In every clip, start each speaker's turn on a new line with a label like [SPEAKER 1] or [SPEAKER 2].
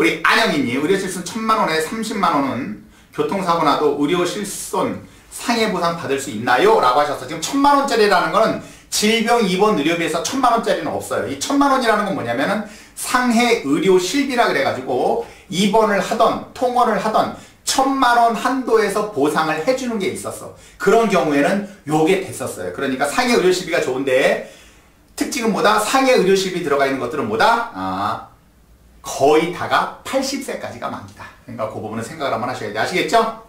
[SPEAKER 1] 우리 안영이님 의료 실손 천만 원에 30만 원은 교통사고 나도 의료 실손 상해 보상 받을 수 있나요? 라고 하셔서 지금 천만 원짜리라는 거는 질병 입원 의료비에서 천만 원짜리는 없어요. 이 천만 원이라는 건 뭐냐면은 상해 의료 실비라 그래가지고 입원을 하던 통원을 하던 천만 원 한도에서 보상을 해주는 게 있었어. 그런 경우에는 요게 됐었어요. 그러니까 상해 의료 실비가 좋은데 특징은 뭐다? 상해 의료 실비 들어가 있는 것들은 뭐다? 아, 거의 다가 80세까지가 만기다. 그러니까 그 부분은 생각을 한번 하셔야 돼. 아시겠죠?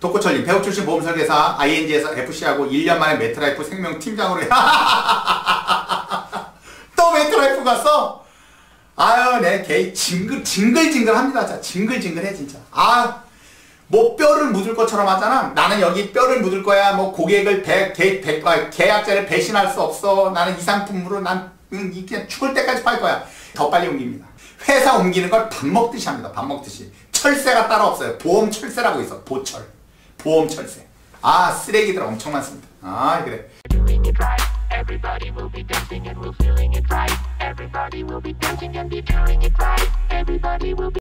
[SPEAKER 1] 독고철님 배우 출신 보험 설계사 ING에서 FC하고 1년 만에 메트라이프 생명 팀장으로 또 메트라이프 갔어? 아유 내 개 징글 징글징글 합니다 진짜 징글징글해 진짜 아 뭐 뼈를 묻을 것처럼 하잖아 나는 여기 뼈를 묻을 거야 뭐 고객을 배, 개, 배, 아, 계약자를 배신할 수 없어 나는 이 상품으로 난 음, 그냥 죽을 때까지 팔 거야 더 빨리 옮깁니다 회사 옮기는 걸 밥 먹듯이 합니다 밥 먹듯이 철새가 따로 없어요 보험 철새라고 있어 보철 보험 철새. 아 쓰레기들 엄청 많습니다. 아 그래. Everybody will be dancing and we're feeling it right. Everybody will be dancing and be doing it right. Everybody will be